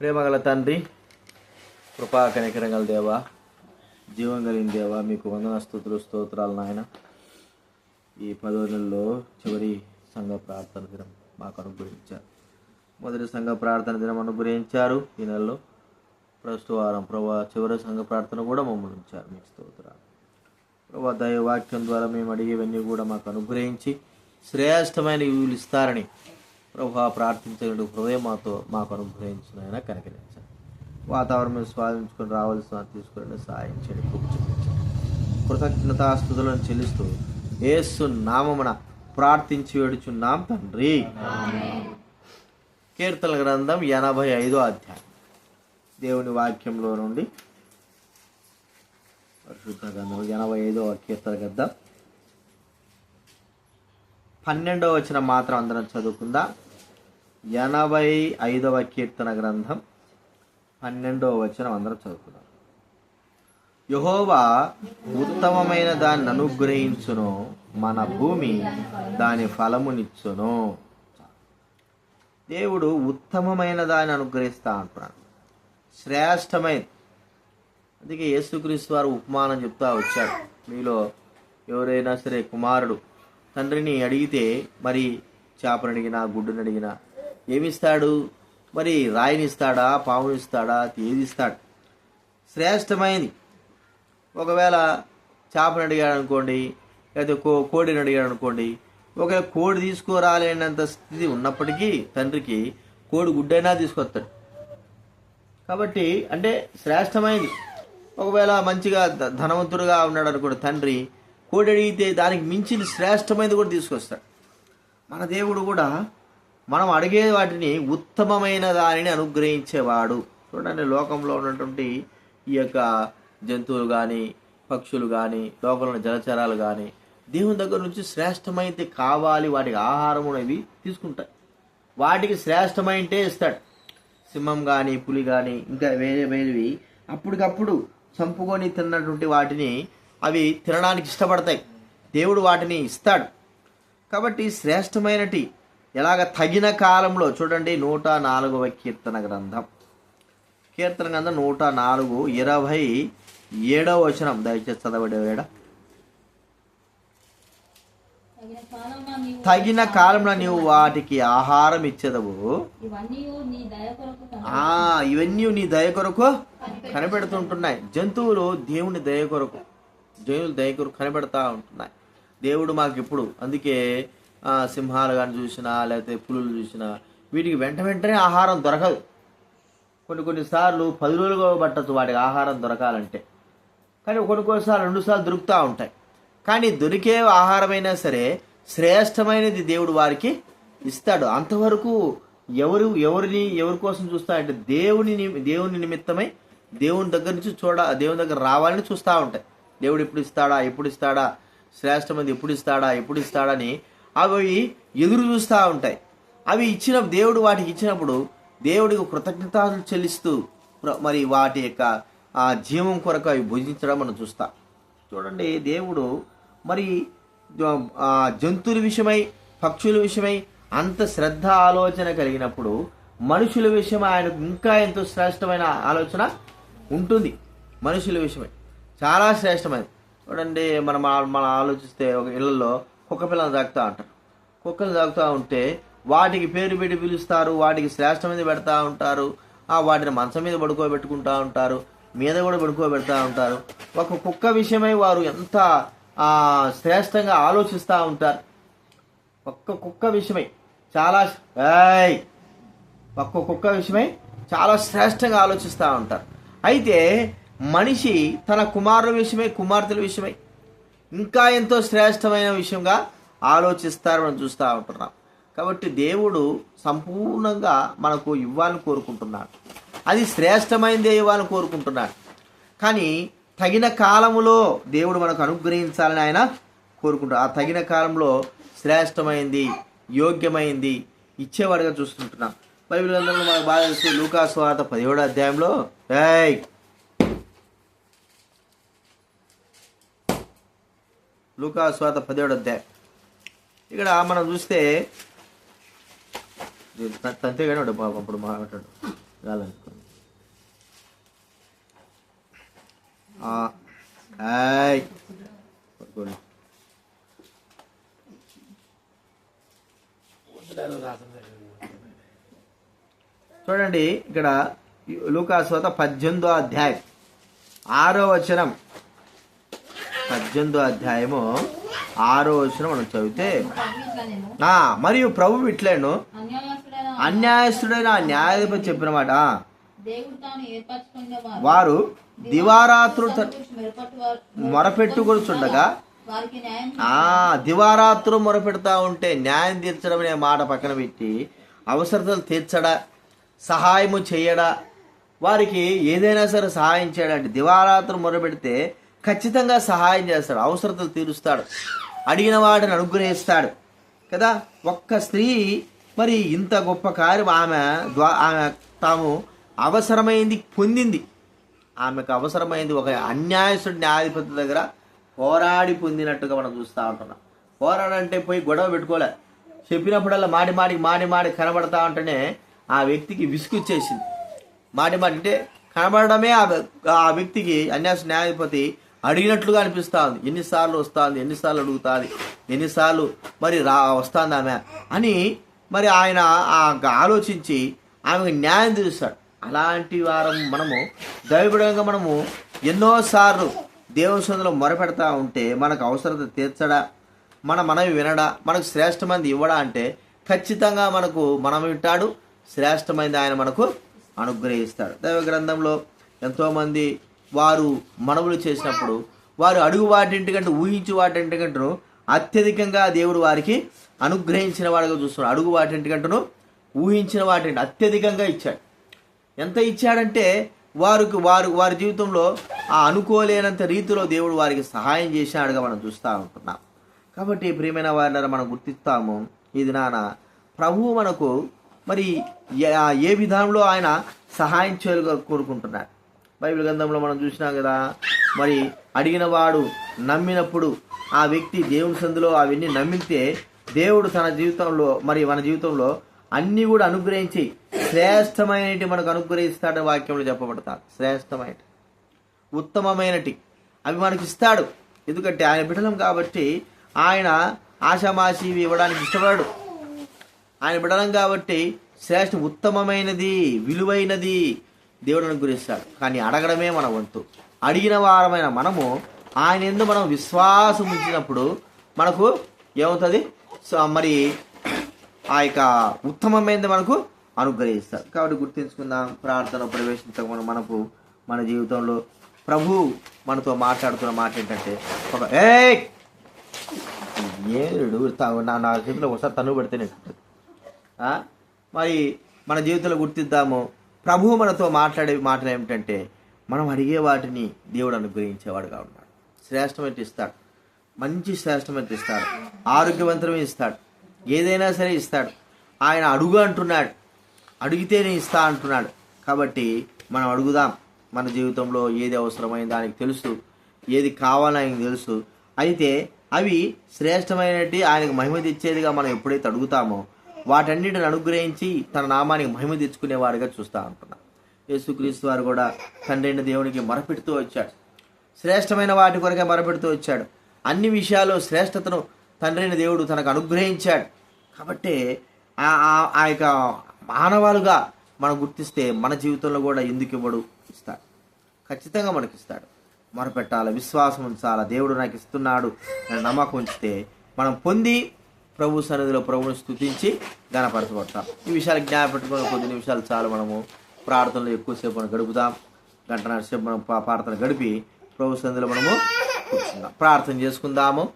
ప్రేమగల తండ్రి కృపా కనికరంగల దేవా జీవం కలిగిన దేవా మీకు వందన స్థుతులు స్తోత్రాలు నాయన. ఈ పదో నెలలో చివరి సంఘ ప్రార్థన దినం మాకు అనుగ్రహించారు. మొదటి సంఘ ప్రార్థన దినం అనుగ్రహించారు. ఈ నెలలో ప్రస్తుత వారం ప్రభా చివరి సంఘ ప్రార్థన కూడా మమ్మల్ని ఉంచారు. మీకు స్తోత్రాలు. ప్రభా దైవ వాక్యం ద్వారా మేము అడిగేవన్నీ కూడా మాకు అనుగ్రహించి శ్రేష్టమైన ఇవులు ఇస్తారని ప్రభా ప్రార్థించగలడు హృదయం మాతో మాకు అనుగ్రహించిన ఆయన కనికరించండి. వాతావరణం స్వాదించుకొని రావాల్సిన తీసుకుని సాయం చేయండి కృతజ్ఞతాస్తుతులను చెల్లిస్తూ ఏసు నామమున ప్రార్థించి వేడుచున్నాం తండ్రి. కీర్తన గ్రంథం ఎనభై ఐదో అధ్యాయం. దేవుని వాక్యంలో నుండి పరిశుద్ధ గ్రంథం ఎనభై ఐదో కీర్తన గ్రంథం. పన్నెండవ వచ్చిన మాత్రం అందరం చదువుకుందా? ఎనభై ఐదవ కీర్తన గ్రంథం పన్నెండవ వచనం అందరం చదువుకుందాం. యహోవా ఉత్తమమైన దాన్ని అనుగ్రహించును మన భూమి దాని ఫలమునిచ్చును. దేవుడు ఉత్తమమైన దాన్ని అనుగ్రహిస్తా అంటున్నాడు. శ్రేష్టమైన. అందుకే యేసుక్రీస్తు వారు ఉపమానం చెప్తా వచ్చాడు మీలో ఎవరైనా సరే కుమారుడు తండ్రిని అడిగితే మరి చేపను అడిగినా గుడ్డుని అడిగినా ఏమిస్తాడు? మరి రాయినిస్తాడా పామునిస్తాడా పాముని ఏది ఇస్తాడు శ్రేష్టమైనది ఒకవేళ చేపను అడిగాడు అనుకోండి లేకపోతే కో కోడిని అడిగాడు అనుకోండి ఒకవేళ కోడి తీసుకురాలేనంత స్థితి ఉన్నప్పటికీ తండ్రికి కోడి గుడ్డైనా తీసుకొస్తాడు. కాబట్టి అంటే శ్రేష్టమైనది ఒకవేళ మంచిగా ధనవంతుడుగా ఉన్నాడు అనుకోండి తండ్రి కోడి అడిగితే దానికి మించిన శ్రేష్టమైనది కూడా తీసుకొస్తాడు. మన దేవుడు కూడా మనం అడిగే వాటిని ఉత్తమమైన దానిని అనుగ్రహించేవాడు. చూడండి లోకంలో ఉన్నటువంటి ఈ యొక్క జంతువులు కానీ పక్షులు కానీ లోకంలో ఉన్న జలచరాలు కానీ దేవుని దగ్గర నుంచి శ్రేష్టమైతే కావాలి. వాటికి ఆహారం అనేవి తీసుకుంటాయి వాటికి శ్రేష్టమైంటే ఇస్తాడు. సింహం కానీ పులి కానీ ఇంకా వేరే వేరేవి అప్పటికప్పుడు చంపుకొని తిన్నటువంటి వాటిని అవి తినడానికి ఇష్టపడతాయి. దేవుడు వాటిని ఇస్తాడు. కాబట్టి శ్రేష్టమైనటి ఎలాగ తగిన కాలంలో చూడండి నూట నాలుగవ కీర్తన గ్రంథం. కీర్తన గ్రంథం నూట నాలుగు ఇరవై ఏడవ వచనం. దయచేసి చదవడేవాడ తగిన కాలంలో నీవు తగిన కాలంలో నీవు వాటికి ఆహారం ఇచ్చేదవు. ఇవన్నీ నీ దయ కొరకు కనిపెడుతుంటున్నాయి. జంతువులు దేవుని దయ కొరకు. దేవుని దయ కనబడతా ఉంటున్నాయి. దేవుడు మాకు ఇప్పుడు అందుకే సింహాలు కానీ చూసినా లేకపోతే పులులు చూసినా వీటికి వెంట వెంటనే ఆహారం దొరకదు. కొన్ని కొన్నిసార్లు పది రోజులు పట్టచ్చు వాటికి ఆహారం దొరకాలంటే. కానీ కొన్ని కొన్నిసార్లు రెండు సార్లు దొరుకుతూ ఉంటాయి. కానీ దొరికే ఆహారమైనా సరే శ్రేష్టమైనది దేవుడు వారికి ఇస్తాడు. అంతవరకు ఎవరు ఎవరిని ఎవరి కోసం చూస్తారంటే దేవుని దేవుని నిమిత్తమై దేవుని దగ్గర నుంచి చూడ దేవుని దగ్గర రావాలని చూస్తూ ఉంటాయి. దేవుడు ఎప్పుడు ఇస్తాడా? ఎప్పుడు ఇస్తాడా? శ్రేష్టమైనది ఎప్పుడు ఇస్తాడా? ఎప్పుడు ఇస్తాడని అవి ఎదురు చూస్తూ ఉంటాయి. అవి ఇచ్చిన దేవుడు వాటికి ఇచ్చినప్పుడు దేవుడికి కృతజ్ఞతలు చెల్లిస్తూ మరి వాటి యొక్క ఆ జీవం కొరకు అవి భుజించడం మనం చూస్తాం. చూడండి దేవుడు మరి జంతువుల విషయమై పక్షుల విషయమై అంత శ్రద్ధ ఆలోచన కలిగినప్పుడు మనుషుల విషయం ఆయనకు ఇంకా ఎంతో శ్రేష్టమైన ఆలోచన ఉంటుంది. మనుషుల విషయమై. చాలా శ్రేష్టమైనది చూడండి మనం మనం ఆలోచిస్తే ఒక ఇళ్ళలో కుక్క పిల్లలు తాగుతూ ఉంటారు కుక్కలు తాగుతూ ఉంటే వాటికి పేరు పెట్టి పిలుస్తారు వాటికి శ్రేష్టమైనది పెడతా ఉంటారు ఆ వాటిని మంచం మీద పడుకోబెట్టుకుంటా ఉంటారు మీద కూడా పడుకోబెడతా ఉంటారు. ఒక కుక్క విషయమై వారు ఎంత శ్రేష్టంగా ఆలోచిస్తూ ఉంటారు. ఒక్క కుక్క విషయమై చాలా ఏయ్! ఒక్క కుక్క విషయమై చాలా శ్రేష్టంగా ఆలోచిస్తూ ఉంటారు. అయితే మనిషి తన కుమారుల విషయమై కుమార్తెల విషయమై ఇంకా ఎంతో శ్రేష్టమైన విషయంగా ఆలోచిస్తారు మనం చూస్తూ ఉంటున్నాం. కాబట్టి దేవుడు సంపూర్ణంగా మనకు ఇవ్వాలని కోరుకుంటున్నాడు. అది శ్రేష్టమైనదే ఇవ్వాలని కోరుకుంటున్నాడు. కానీ తగిన కాలములో దేవుడు మనకు అనుగ్రహించాలని ఆయన కోరుకుంటాడు ఆ తగిన కాలంలో శ్రేష్టమైంది యోగ్యమైంది ఇచ్చేవాడిగా చూస్తుంటున్నాం. బైబిల్ గ్రంథంలో మనకు బాగా తెలుసు లూకాసు వార్త పదిహేడో అధ్యాయంలో ఏయ్ లూకాస్వాత పదిహేడు అధ్యాయం. ఇక్కడ మనం చూస్తే తంతేగానే ఉండే పాప అప్పుడు మాట్లాడు. కాదనుకోండి చూడండి ఇక్కడ లూకాస్వాత పద్దెనిమిదో అధ్యాయం. ఆరో వచనం. పద్దెనిమిదో అధ్యాయము ఆరో వచనం మనం చదివితే మరియు ప్రభు ఇట్లేను అన్యాయస్తుడైన న్యాయాధిపతి చెప్పిన మాట వారు వారు దివారాత్రులు ఆ దివారాత్రులు మొరపెడతా ఉంటే న్యాయం తీర్చడం అనే మాట పక్కన పెట్టి అవసరతలు తీర్చడా సహాయము చేయడా వారికి ఏదైనా సరే సహాయం చేయడంటే దివారాత్రులు మొరపెడితే ఖచ్చితంగా సహాయం చేస్తాడు అవసరతలు తీరుస్తాడు అడిగిన వాడిని అనుగ్రహిస్తాడు కదా? ఒక్క స్త్రీ మరి ఇంత గొప్ప కార్యం ఆమె ఆమె తాము అవసరమైంది పొందింది. ఆమెకు అవసరమైంది ఒక అన్యాయసుడి న్యాయాధిపతి దగ్గర పోరాడి పొందినట్టుగా మనం చూస్తూ ఉంటున్నాం. పోరాడంటే పోయి గొడవ పెట్టుకోలే. చెప్పినప్పుడల్లా మాడి మాడి మాడి మాడి కనబడతా ఉంటేనే ఆ వ్యక్తికి విసుగుచ్చేసింది మాటి మాటి అంటే కనబడడమే ఆ ఆ వ్యక్తికి అన్యాస న్యాయాధిపతి అడిగినట్లుగా అనిపిస్తుంది. ఎన్నిసార్లు వస్తుంది? ఎన్నిసార్లు అడుగుతుంది? ఎన్నిసార్లు మరి రా వస్తుంది ఆమె అని మరి ఆయన ఆ ఆలోచించి ఆమెకు న్యాయం తీరుస్తాడు అలాంటి వారం మనము దైవడంగా మనము ఎన్నోసార్లు దేవుని సొంతలో మొరపెడతా ఉంటే మనకు అవసరత తీర్చడా? మన మనవి వినడా? మనకు శ్రేష్టమైనది ఇవ్వడా అంటే ఖచ్చితంగా మనకు మనం వింటాడు. శ్రేష్టమైనది ఆయన మనకు అనుగ్రహిస్తాడు. దైవ గ్రంథంలో ఎంతోమంది వారు మనవులు చేసినప్పుడు వారు అడుగు వాటింటికంటే ఊహించి వాటింటికంటూ అత్యధికంగా దేవుడు వారికి అనుగ్రహించిన వాడుగా చూస్తున్నాడు. అడుగు వాటింటికంటూ ఊహించిన వాటిని అత్యధికంగా ఇచ్చాడు. ఎంత ఇచ్చాడంటే వారికి వారు వారి జీవితంలో ఆ అనుకోలేనంత రీతిలో దేవుడు వారికి సహాయం చేసినాడుగా మనం చూస్తూ ఉంటున్నాం. కాబట్టి ప్రియమైన వారిని మనం గుర్తిస్తాము ఇది నాన్న ప్రభువు మనకు మరి ఏ- విధానంలో ఆయన సహాయం చేయాలని కోరుకుంటున్నాడు. బైబిల్ గ్రంథంలో మనం చూసినాం కదా మరి అడిగినవాడు నమ్మినప్పుడు ఆ వ్యక్తి దేవుని సందులో అవన్నీ నమ్మితే దేవుడు తన జీవితంలో మరి మన జీవితంలో అన్నీ కూడా అనుగ్రహించి శ్రేష్టమైనటి మనకు అనుగ్రహిస్తాడని వాక్యంలో చెప్పబడతాడు శ్రేష్టమైన ఉత్తమమైనటి. అవి మనకి ఇస్తాడు. ఎందుకంటే ఆయన బిడలం కాబట్టి ఆయన ఆశామాషి ఇవి ఇవ్వడానికి ఇష్టపడాడు. ఆయన బిడలం కాబట్టి శ్రేష్ఠ ఉత్తమమైనది విలువైనది దేవుడు అనుగ్రహిస్తాడు. కానీ అడగడమే మన వంతు. అడిగిన వారమైన మనము ఆయన ఎందు మనం విశ్వాసం ఉంచినప్పుడు మనకు ఏమవుతుంది? సో మరి ఆ యొక్క ఉత్తమమైనది మనకు అనుగ్రహిస్తారు కాబట్టి గుర్తించుకుందాం ప్రార్థన ప్రవేశించక మనం మనకు మన జీవితంలో ప్రభు మనతో మాట్లాడుతున్న మాట ఏంటంటే ఒక ఏ ఏడు నా నా చేతిలో ఒకసారి తను పెడితేనే ఉంటుంది. మరి మన జీవితంలో గుర్తిద్దాము. ప్రభు మనతో మాట్లాడే మాటలు ఏమిటంటే మనం అడిగే వాటిని దేవుడు అనుగ్రహించేవాడుగా ఉన్నాడు. శ్రేష్టమైన ఇస్తాడు. మంచి శ్రేష్టమైన ఇస్తాడు. ఆరోగ్యవంతమే ఇస్తాడు. ఏదైనా సరే ఇస్తాడు. ఆయన అడుగు అంటున్నాడు. అడిగితేనే ఇస్తా అంటున్నాడు. కాబట్టి మనం అడుగుదాం. మన జీవితంలో ఏది అవసరమైన దానికి తెలుసు. ఏది కావాలని ఆయనకు తెలుసు. అయితే అవి శ్రేష్టమైనటి ఆయనకు మహిమ తెచ్చేదిగా మనం ఎప్పుడైతే అడుగుతామో వాటన్నిటిని అనుగ్రహించి తన నామానికి మహిమ తెచ్చుకునేవాడిగా చూస్తా ఉంటున్నాం యేసుక్రీస్తు వారు కూడా తండ్రైన దేవునికి మొరపెడుతూ వచ్చాడు. శ్రేష్టమైన వాటి కొరకే మొరపెడుతూ వచ్చాడు. అన్ని విషయాల్లో శ్రేష్టతను తండ్రైన దేవుడు తనకు అనుగ్రహించాడు. కాబట్టి ఆ ఆ- యొక్క మానవాలుగా మనం గుర్తిస్తే మన జీవితంలో కూడా ఎందుకు ఇవ్వడు? ఇస్తాడు. ఖచ్చితంగా మనకి ఇస్తాడు. మొరపెట్టాలి? విశ్వాసం ఉంచాలి? దేవుడు నాకు ఇస్తున్నాడు నమ్మకం ఉంచితే మనం పొంది ప్రభు సన్నిధిలో ప్రభువుని స్థుతించి గణపరచబడతాం ఈ విషయాలు జ్ఞాపకపెట్టుకుని కొద్ది నిమిషాలు చాలు మనము ప్రార్థనలో ఎక్కువసేపు మనం గడుపుదాం. గంటన్నర సేపు మనం ప్రార్థన గడిపి ప్రభు సన్నిధిలో మనము కూర్చుందాం. ప్రార్థన చేసుకుందాము.